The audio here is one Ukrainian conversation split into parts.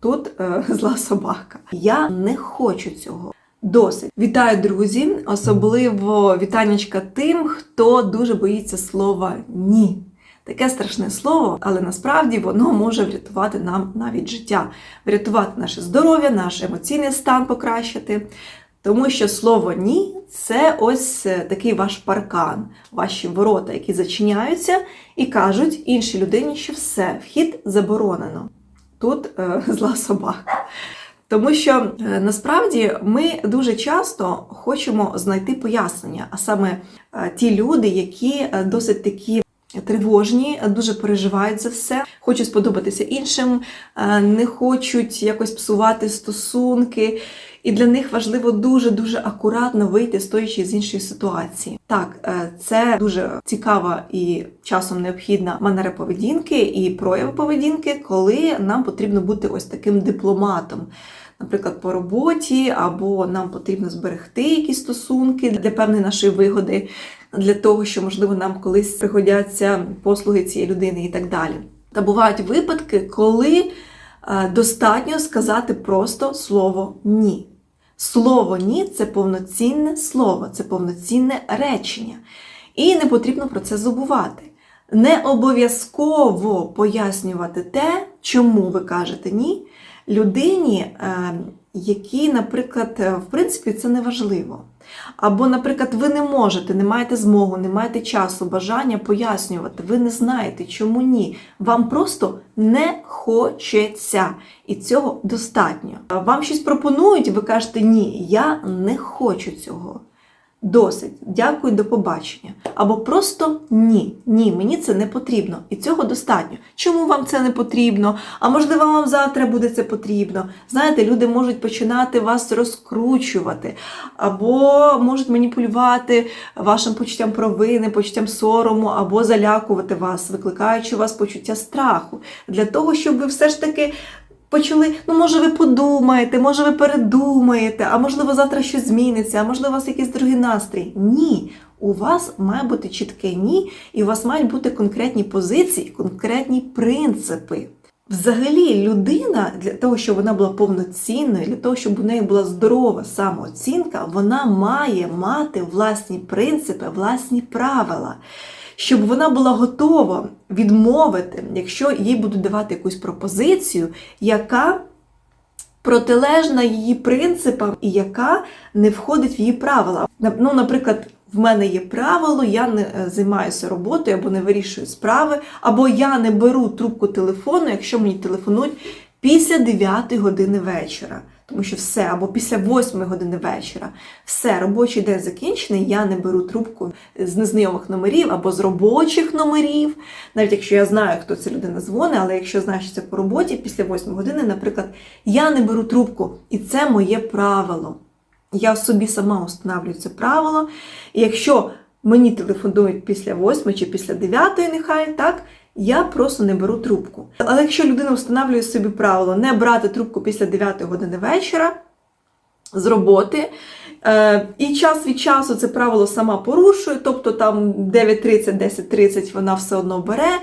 Тут е, зла собака. Я не хочу цього. Досить. Вітаю, друзі! Особливо вітаннячка тим, хто дуже боїться слова ні. Таке страшне слово, але насправді воно може врятувати нам навіть життя, врятувати наше здоров'я, наш емоційний стан покращити. Тому що слово ні це ось е, такий ваш паркан, ваші ворота, які зачиняються і кажуть іншій людині, що все, вхід заборонено. Тут е, зла собака. Тому що е, насправді ми дуже часто хочемо знайти пояснення, а саме е, ті люди, які досить такі тривожні, дуже переживають за все, хочуть сподобатися іншим, е, не хочуть якось псувати стосунки. І для них важливо дуже-дуже акуратно вийти, стоячи з іншої ситуації. Так, е, це дуже цікава і часом необхідна манера поведінки і прояви поведінки, коли нам потрібно бути ось таким дипломатом. Наприклад, по роботі, або нам потрібно зберегти якісь стосунки для певної нашої вигоди, для того, що, можливо, нам колись пригодяться послуги цієї людини і так далі. Та бувають випадки, коли е, достатньо сказати просто слово ні. Слово ні це повноцінне слово, це повноцінне речення. І не потрібно про це забувати. Не обов'язково пояснювати те, чому ви кажете ні, людині, е, якій, наприклад, е, в принципі, це не важливо. Або, наприклад, ви не можете, не маєте змогу, не маєте часу, бажання пояснювати, ви не знаєте, чому ні. Вам просто не хочеться. І цього достатньо. Вам щось пропонують, ви кажете ні, я не хочу цього. Досить, дякую, до побачення. Або просто ні, ні, мені це не потрібно. І цього достатньо. Чому вам це не потрібно? А можливо, вам завтра буде це потрібно. Знаєте, люди можуть починати вас розкручувати, або можуть маніпулювати вашим почуттям провини, почуттям сорому, або залякувати вас, викликаючи у вас почуття страху, для того, щоб ви все ж таки почали, ну може ви подумаєте, може ви передумаєте, а можливо завтра щось зміниться, а можливо у вас якийсь другий настрій. Ні. У вас має бути чітке ні, і у вас мають бути конкретні позиції, конкретні принципи. Взагалі, людина для того, щоб вона була повноцінною, для того, щоб у неї була здорова самооцінка, вона має мати власні принципи, власні правила, щоб вона була готова відмовити, якщо їй будуть давати якусь пропозицію, яка протилежна її принципам і яка не входить в її правила. Ну, наприклад, в мене є правило, я не е, займаюся роботою або не вирішую справи, або я не беру трубку телефону, якщо мені телефонують після 9 години вечора. Тому що все, або після 8 години вечора, все, робочий день закінчений, я не беру трубку з незнайомих номерів або з робочих номерів, навіть якщо я знаю, хто ця людина дзвонить, але якщо знаю, що це по роботі, після 8 години, наприклад, я не беру трубку, і це моє правило. Я собі сама встановлюю це правило. І якщо мені телефонують після 8 чи після 9, нехай так, я просто не беру трубку. Але якщо людина встановлює собі правило не брати трубку після 9 години вечора з роботи, е, і час від часу це правило сама порушує, тобто там 9.30, 10.30 вона все одно бере.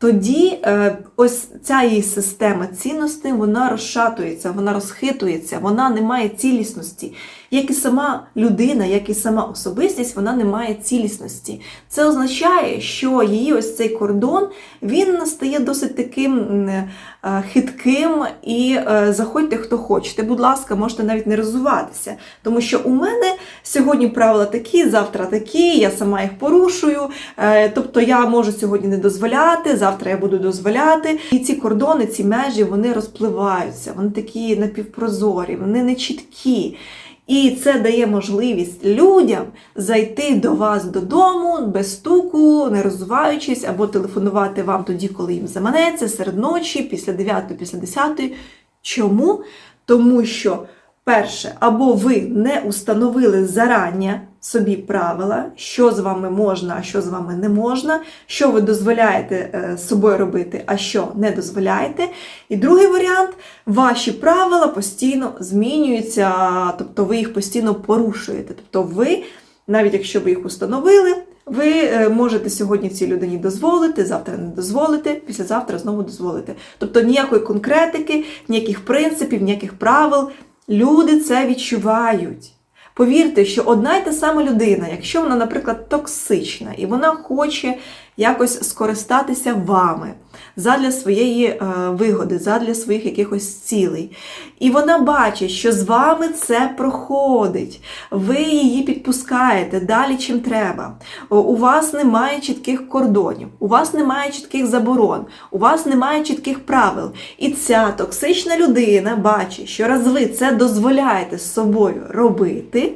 Тоді е, ось ця її система цінностей вона розшатується, вона розхитується, вона не має цілісності. Як і сама людина, як і сама особистість, вона не має цілісності. Це означає, що її ось цей кордон він стає досить таким е, хитким і е, заходьте, хто хочете. Будь ласка, можете навіть не розвиватися. Тому що у мене сьогодні правила такі, завтра такі, я сама їх порушую. Тобто я можу сьогодні не дозволяти, завтра я буду дозволяти. І ці кордони, ці межі, вони розпливаються, вони такі напівпрозорі, вони не чіткі. І це дає можливість людям зайти до вас додому без стуку, не розвиваючись, або телефонувати вам тоді, коли їм заманеться, серед ночі, після 9, після 10. Чому? Тому що, перше, або ви не установили зарання собі правила, що з вами можна, а що з вами не можна, що ви дозволяєте е, з собою робити, а що не дозволяєте. І другий варіант ваші правила постійно змінюються, тобто ви їх постійно порушуєте. Тобто ви, навіть якщо ви їх установили, Ви е, можете сьогодні цій людині дозволити, завтра не дозволити, післязавтра знову дозволити. Тобто ніякої конкретики, ніяких принципів, ніяких правил. Люди це відчувають. Повірте, що одна й та сама людина, якщо вона, наприклад, токсична і вона хоче якось скористатися вами задля своєї е, вигоди, задля своїх якихось цілей, і вона бачить, що з вами це проходить, ви її підпускаєте далі, чим треба. У вас немає чітких кордонів, у вас немає чітких заборон, у вас немає чітких правил. І ця токсична людина бачить, що раз ви це дозволяєте з собою робити.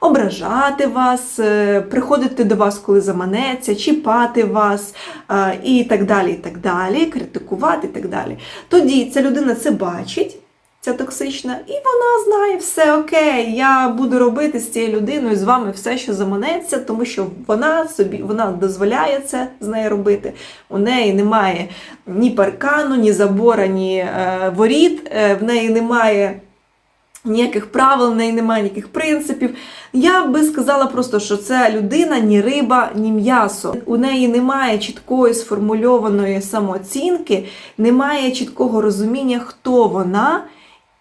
Ображати вас, е, приходити до вас, коли заманеться, чіпати вас е, і так далі, і так далі, критикувати і так далі. Тоді ця людина це бачить, ця токсична, і вона знає все окей, я буду робити з цією людиною з вами все, що заманеться, тому що вона собі вона дозволяє це з нею робити. У неї немає ні паркану, ні забора, ні е, воріт, е, в неї немає. Ніяких правил, в неї немає ніяких принципів. Я би сказала просто, що це людина ні риба, ні м'ясо. У неї немає чіткої сформульованої самооцінки, немає чіткого розуміння, хто вона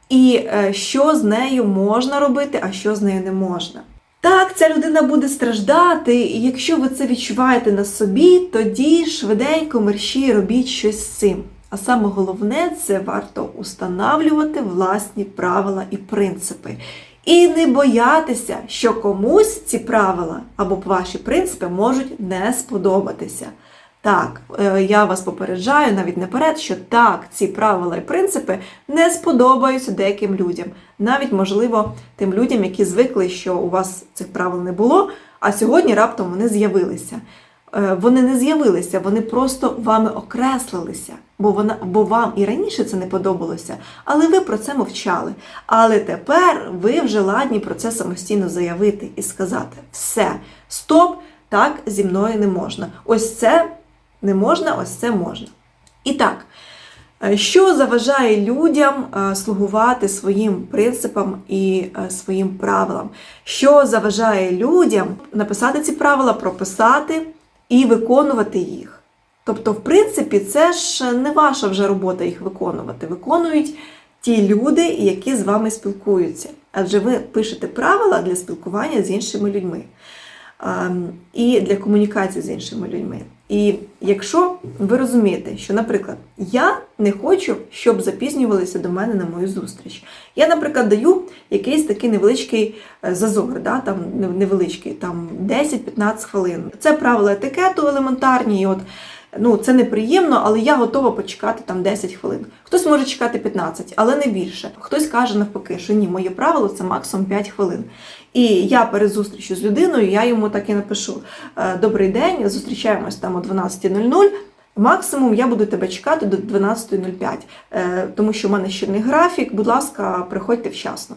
і е, що з нею можна робити, а що з нею не можна. Так, ця людина буде страждати, і якщо ви це відчуваєте на собі, тоді швиденько мерщій робіть щось з цим. А саме головне це варто установлювати власні правила і принципи. І не боятися, що комусь ці правила або ваші принципи можуть не сподобатися. Так, е, я вас попереджаю навіть наперед, що так, ці правила і принципи не сподобаються деяким людям. Навіть, можливо, тим людям, які звикли, що у вас цих правил не було, а сьогодні раптом вони з'явилися. Е, Вони не з'явилися, вони просто вами окреслилися, бо вона, бо вам і раніше це не подобалося, але ви про це мовчали. Але тепер ви вже ладні про це самостійно заявити і сказати: все, стоп, так зі мною не можна. Ось це не можна, ось це можна. І так, е, що заважає людям е, слугувати своїм принципам і своїм правилам? Що заважає людям написати ці правила, прописати і виконувати їх? Тобто, в принципі, це ж не ваша вже робота їх виконувати. Виконують ті люди, які з вами спілкуються. Адже ви пишете правила для спілкування з іншими людьми ем, і для комунікації з іншими людьми. І якщо ви розумієте, що, наприклад, я не хочу, щоб запізнювалися до мене на мою зустріч. Я, наприклад, даю якийсь такий невеличкий е, зазор, да, там невеличкий, там 10-15 хвилин. Це правила етикету елементарні. І от ну, це неприємно, але я готова почекати там 10 хвилин. Хтось може чекати 15, але не більше. Хтось каже навпаки, що ні, моє правило це максимум 5 хвилин. І я перед зустрічю з людиною, я йому так і напишу: «Е, Добрий день, зустрічаємось там о 12.00. Максимум я буду тебе чекати до 12.05, е, тому що в мене щільний графік. Будь ласка, приходьте вчасно.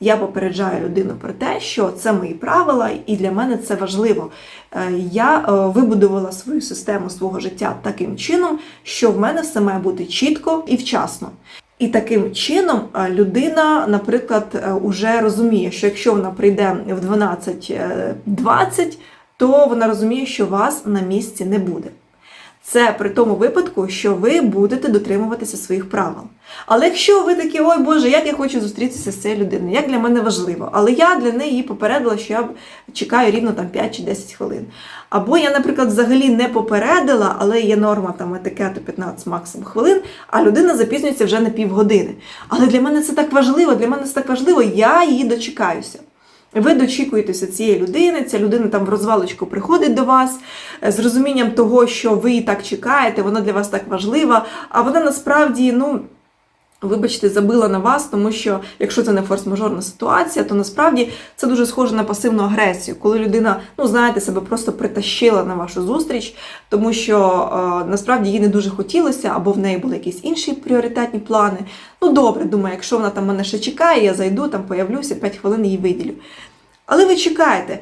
Я попереджаю людину про те, що це мої правила, і для мене це важливо. Е, Я е, вибудувала свою систему свого життя таким чином, що в мене все має бути чітко і вчасно. І таким чином людина, наприклад, уже розуміє, що якщо вона прийде в 12.20, то вона розуміє, що вас на місці не буде. Це при тому випадку, що ви будете дотримуватися своїх правил. Але якщо ви такі, ой Боже, як я хочу зустрітися з цією людиною, як для мене важливо, але я для неї попередила, що я чекаю рівно там 5 чи 10 хвилин. Або я, наприклад, взагалі не попередила, але є норма там етикету 15 максимум хвилин, а людина запізнюється вже на півгодини. Але для мене це так важливо, для мене це так важливо, я її дочекаюся. Ви дочікуєтеся цієї людини, ця людина там в розвалочку приходить до вас е, з розумінням того, що ви її так чекаєте, вона для вас так важлива, а вона насправді, ну. Вибачте, забила на вас, тому що якщо це не форс-мажорна ситуація, то насправді це дуже схоже на пасивну агресію, коли людина, ну знаєте, себе просто притащила на вашу зустріч, тому що е, насправді їй не дуже хотілося, або в неї були якісь інші пріоритетні плани. Ну добре, думаю, якщо вона там мене ще чекає, я зайду, там появлюся, 5 хвилин її виділю. Але ви чекаєте.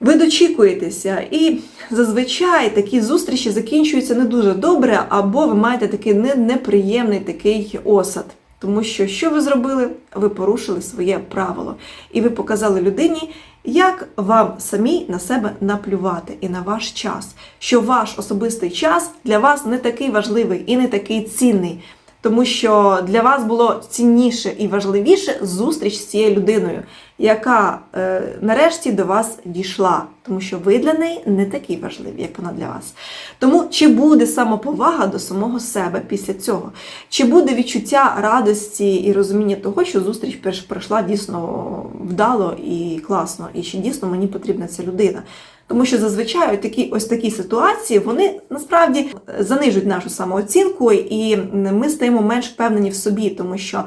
Ви дочікуєтеся, і зазвичай такі зустрічі закінчуються не дуже добре, або ви маєте такий неприємний такий осад. Тому що що ви зробили? Ви порушили своє правило. І ви показали людині, як вам самі на себе наплювати і на ваш час. Що ваш особистий час для вас не такий важливий і не такий цінний. Тому що для вас було цінніше і важливіше зустріч з цією людиною, яка е, нарешті до вас дійшла, тому що ви для неї не такі важливі, як вона для вас. Тому чи буде самоповага до самого себе після цього? Чи буде відчуття радості і розуміння того, що зустріч перш- пройшла дійсно вдало і класно, і що дійсно мені потрібна ця людина? Тому що зазвичай такі ось такі ситуації вони насправді занижують нашу самооцінку, і ми стаємо менш впевнені в собі, тому що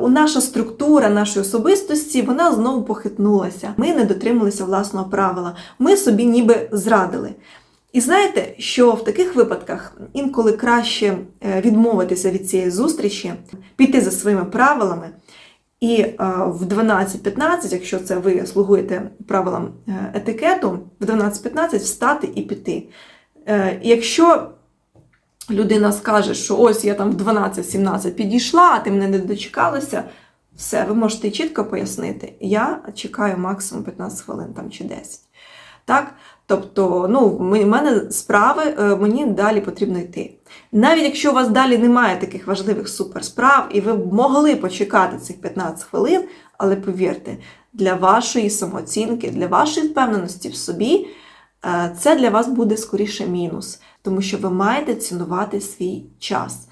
у наша структура нашої особистості вона знову похитнулася. Ми не дотрималися власного правила. Ми собі ніби зрадили. І знаєте, що в таких випадках інколи краще е, відмовитися від цієї зустрічі, піти за своїми правилами. І е, в 12.15, якщо це ви слугуєте правилам е, етикету, в 12.15 встати і піти. Е, якщо людина скаже, що ось я там в 12.17 підійшла, а ти мене не дочекалася, все, ви можете чітко пояснити. Я чекаю максимум 15 хвилин там, чи 10. Так? Тобто, ну, в мене справи, е, мені далі потрібно йти. Навіть якщо у вас далі немає таких важливих суперсправ, і ви могли почекати цих 15 хвилин, але повірте, для вашої самооцінки, для вашої впевненості в собі, е, це для вас буде скоріше мінус, тому що ви маєте цінувати свій час.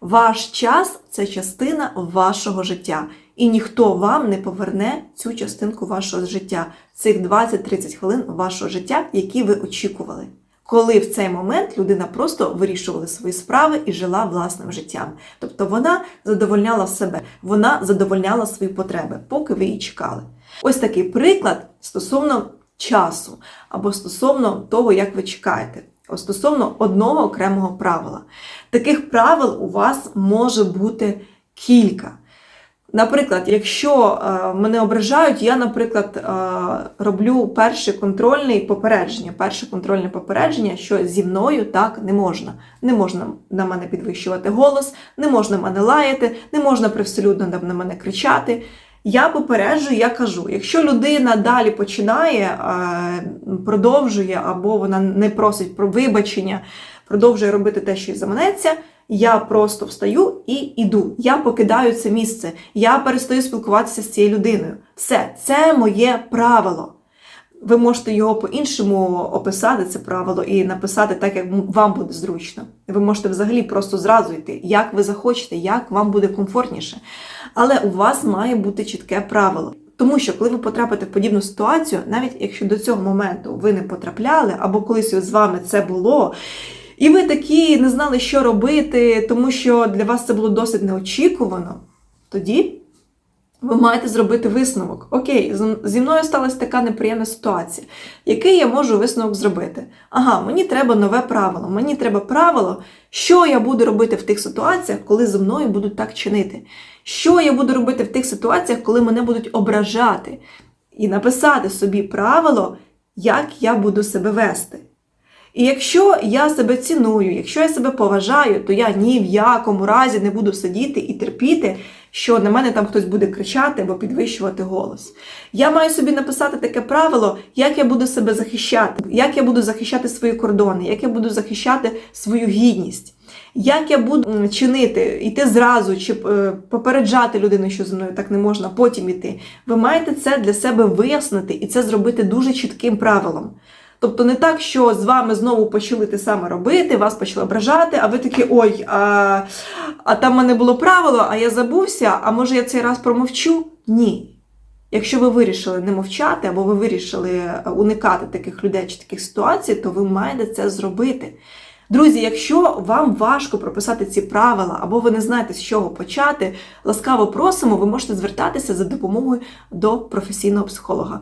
Ваш час це частина вашого життя, і ніхто вам не поверне цю частинку вашого життя, цих 20-30 хвилин вашого життя, які ви очікували. Коли в цей момент людина просто вирішувала свої справи і жила власним життям. Тобто вона задовольняла себе, вона задовольняла свої потреби, поки ви її чекали. Ось такий приклад стосовно часу або стосовно того, як ви чекаєте. Стосовно одного окремого правила. Таких правил у вас може бути кілька. Наприклад, якщо е, мене ображають, я, наприклад, е, роблю перше контрольне попередження. Перше контрольне попередження, що зі мною так не можна. Не можна на мене підвищувати голос, не можна мене лаяти, не можна привселюдно на мене кричати. Я попереджую, я кажу, якщо людина далі починає, е, продовжує або вона не просить про вибачення, продовжує робити те, що їй заманеться, я просто встаю і йду. Я покидаю це місце. Я перестаю спілкуватися з цією людиною. Все, це моє правило. Ви можете його по-іншому описати, це правило, і написати так, як вам буде зручно. Ви можете взагалі просто зразу йти, як ви захочете, як вам буде комфортніше. Але у вас має бути чітке правило. Тому що, коли ви потрапите в подібну ситуацію, навіть якщо до цього моменту ви не потрапляли, або колись з вами це було, і ви такі не знали, що робити, тому що для вас це було досить неочікувано, тоді ви маєте зробити висновок. Окей, зі мною сталася така неприємна ситуація. Який я можу висновок зробити? Ага, мені треба нове правило. Мені треба правило, що я буду робити в тих ситуаціях, коли зі мною будуть так чинити. Що я буду робити в тих ситуаціях, коли мене будуть ображати, і написати собі правило, як я буду себе вести. І якщо я себе ціную, якщо я себе поважаю, то я ні в якому разі не буду сидіти і терпіти, що на мене там хтось буде кричати або підвищувати голос. Я маю собі написати таке правило, як я буду себе захищати, як я буду захищати свої кордони, як я буду захищати свою гідність. Як я буду чинити, йти зразу чи е, попереджати людину, що зі мною так не можна, потім іти. Ви маєте це для себе вияснити і це зробити дуже чітким правилом. Тобто не так, що з вами знову почали те саме робити, вас почали ображати, а ви такі, ой, а, а там в мене було правило, а я забувся, а може я цей раз промовчу? Ні. Якщо ви вирішили не мовчати, або ви вирішили уникати таких людей чи таких ситуацій, то ви маєте це зробити. Друзі, якщо вам важко прописати ці правила, або ви не знаєте, з чого почати, ласкаво просимо, ви можете звертатися за допомогою до професійного психолога.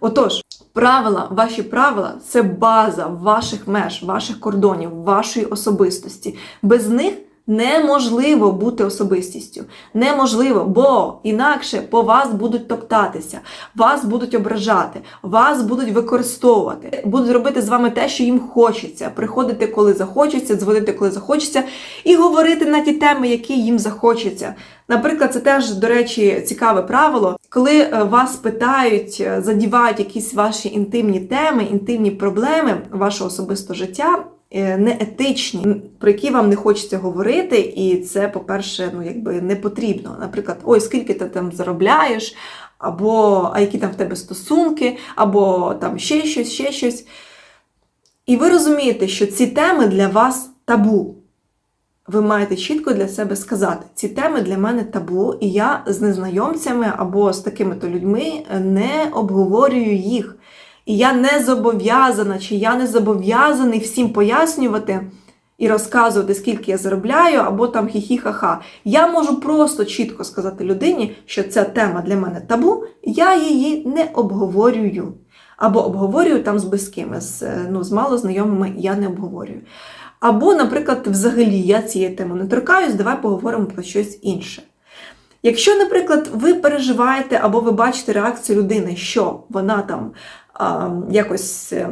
Отож, правила, ваші правила це база ваших меж, ваших кордонів, вашої особистості. Без них Неможливо бути особистістю. Неможливо, бо інакше по вас будуть топтатися, вас будуть ображати, вас будуть використовувати, будуть робити з вами те, що їм хочеться, приходити, коли захочеться, дзвонити, коли захочеться, і говорити на ті теми, які їм захочеться. Наприклад, це теж, до речі, цікаве правило, коли е, вас питають, е, задівають якісь ваші інтимні теми, інтимні проблеми вашого особистого життя. Е, Неетичні, про які вам не хочеться говорити, і це, по-перше, ну якби не потрібно. Наприклад, ой, скільки ти там заробляєш, або а які там в тебе стосунки, або там ще щось, ще щось. І ви розумієте, що ці теми для вас табу. Ви маєте чітко для себе сказати, ці теми для мене табу, і я з незнайомцями або з такими-то людьми не обговорюю їх. І я не зобов'язана, чи я не зобов'язаний всім пояснювати і розказувати, скільки я заробляю, або там хі-хі-ха-ха. Я можу просто чітко сказати людині, що ця тема для мене табу, я її не обговорюю. Або обговорюю там з близькими, з, е, ну, з малознайомими я не обговорюю. Або, наприклад, взагалі я цієї теми не торкаюсь, давай поговоримо про щось інше. Якщо, наприклад, ви переживаєте або ви бачите реакцію людини, що вона там а, якось е,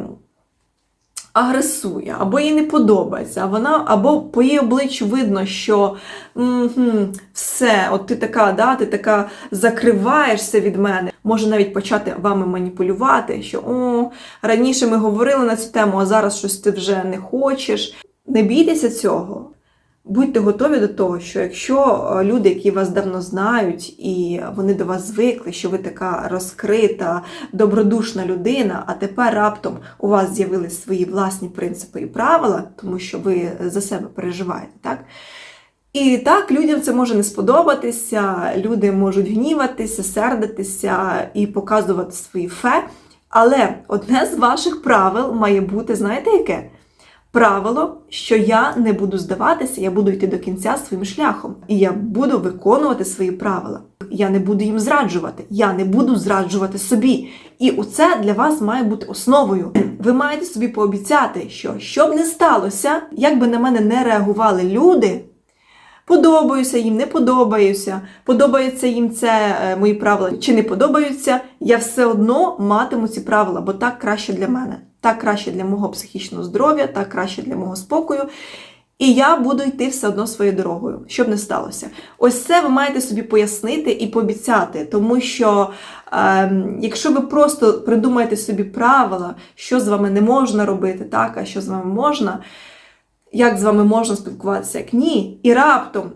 агресує, або їй не подобається, вона, або по її обличчю видно, що «Мгм, все, от ти така, да, ти така закриваєшся від мене, може навіть почати вами маніпулювати, що о, раніше ми говорили на цю тему, а зараз щось ти вже не хочеш. Не бійтеся цього. Будьте готові до того, що якщо е, люди, які вас давно знають, і вони до вас звикли, що ви така розкрита, добродушна людина, а тепер раптом у вас з'явились свої власні принципи і правила, тому що ви за себе переживаєте, так? І так, людям це може не сподобатися, люди можуть гніватися, сердитися і показувати свої фе. Але одне з ваших правил має бути, знаєте яке? Правило, що я не буду здаватися, я буду йти до кінця своїм шляхом, і я буду виконувати свої правила. Я не буду їм зраджувати, я не буду зраджувати собі. І оце для вас має бути основою. Ви маєте собі пообіцяти, що що б не сталося, як би на мене не реагували люди. Подобаюся їм, не подобаюся, подобається їм це е, мої правила чи не подобаються, я все одно матиму ці правила, бо так краще для мене, так краще для мого психічного здоров'я, так краще для мого спокою. І я буду йти все одно своєю дорогою, щоб не сталося. Ось це ви маєте собі пояснити і пообіцяти, тому що е, якщо ви просто придумаєте собі правила, що з вами не можна робити, так, а що з вами можна як з вами можна спілкуватися, як ні. І раптом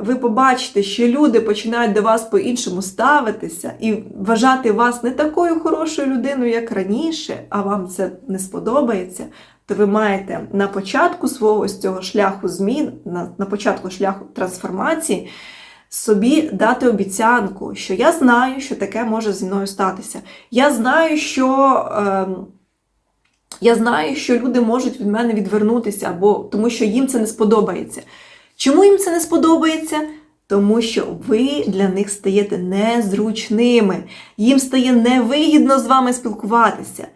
ви побачите, що люди починають до вас по-іншому ставитися і вважати вас не такою хорошою людиною, як раніше, а вам це не сподобається, то ви маєте на початку свого ось цього шляху змін, на, на початку шляху трансформації. Собі дати обіцянку, що я знаю, що таке може зі мною статися. Я знаю, що е, я знаю, що люди можуть від мене відвернутися, або тому що їм це не сподобається. Чому їм це не сподобається? Тому що ви для них стаєте незручними, їм стає невигідно з вами спілкуватися.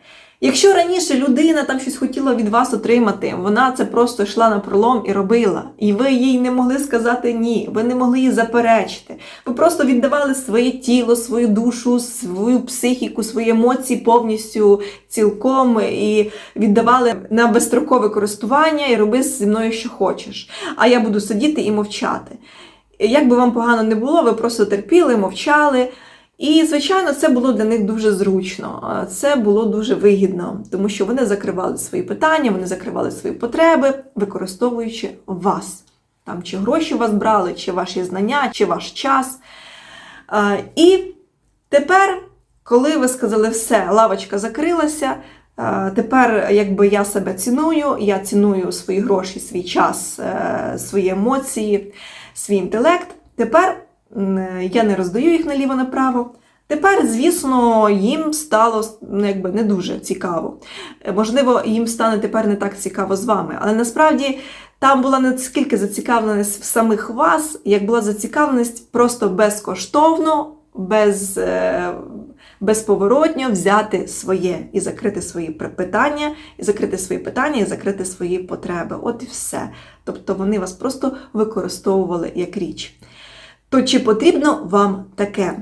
Якщо раніше людина там щось хотіла від вас отримати, вона це просто йшла на пролом і робила, і ви їй не могли сказати ні, ви не могли їй заперечити. Ви просто віддавали своє тіло, свою душу, свою психіку, свої емоції повністю цілком і віддавали на безстрокове користування і роби зі мною, що хочеш. А я буду сидіти і мовчати. Як би вам погано не було, ви просто терпіли, мовчали. І, звичайно, це було для них дуже зручно, це було дуже вигідно, тому що вони закривали свої питання, вони закривали свої потреби, використовуючи вас. Там чи гроші вас брали, чи ваші знання, чи ваш час. І тепер, коли ви сказали все, лавочка закрилася. Тепер, якби я себе ціную, я ціную свої гроші, свій час, е, свої емоції, свій інтелект. Тепер я не роздаю їх наліво-направо. Тепер, звісно, їм стало ну, якби не дуже цікаво. Можливо, їм стане тепер не так цікаво з вами. Але насправді там була не скільки зацікавленість в самих вас, як була зацікавленість просто безкоштовно, без е, безповоротньо взяти своє і закрити свої питання, і закрити свої питання, і закрити свої потреби. От і все. Тобто вони вас просто використовували як річ. То чи потрібно вам таке?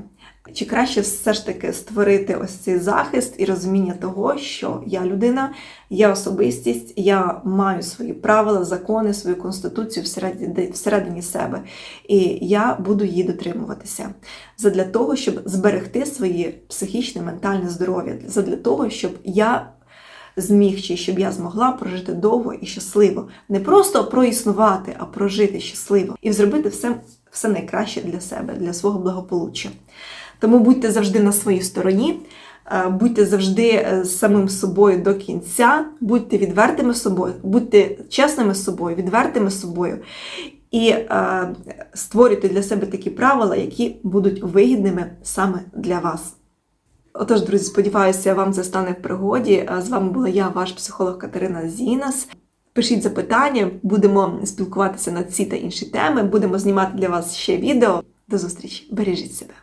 Чи краще все ж таки створити ось цей захист і розуміння того, що я людина, я особистість, я маю свої правила, закони, свою конституцію всередині, всередині себе, і я буду її дотримуватися задля того, щоб зберегти своє психічне, ментальне здоров'я, задля того, щоб я зміг чи щоб я змогла прожити довго і щасливо, не просто проіснувати, а прожити щасливо і зробити все, все найкраще для себе, для свого благополуччя. Тому будьте завжди на своїй стороні, е, будьте завжди е, самим собою до кінця, будьте відвертими собою, будьте чесними з собою, відвертими собою. І е, створюйте для себе такі правила, які будуть вигідними саме для вас. Отож, друзі, сподіваюся, вам це стане в пригоді. З вами була я, ваш психолог Катерина Зінас. Пишіть запитання, будемо спілкуватися на ці та інші теми, будемо знімати для вас ще відео. До зустрічі! Бережіть себе!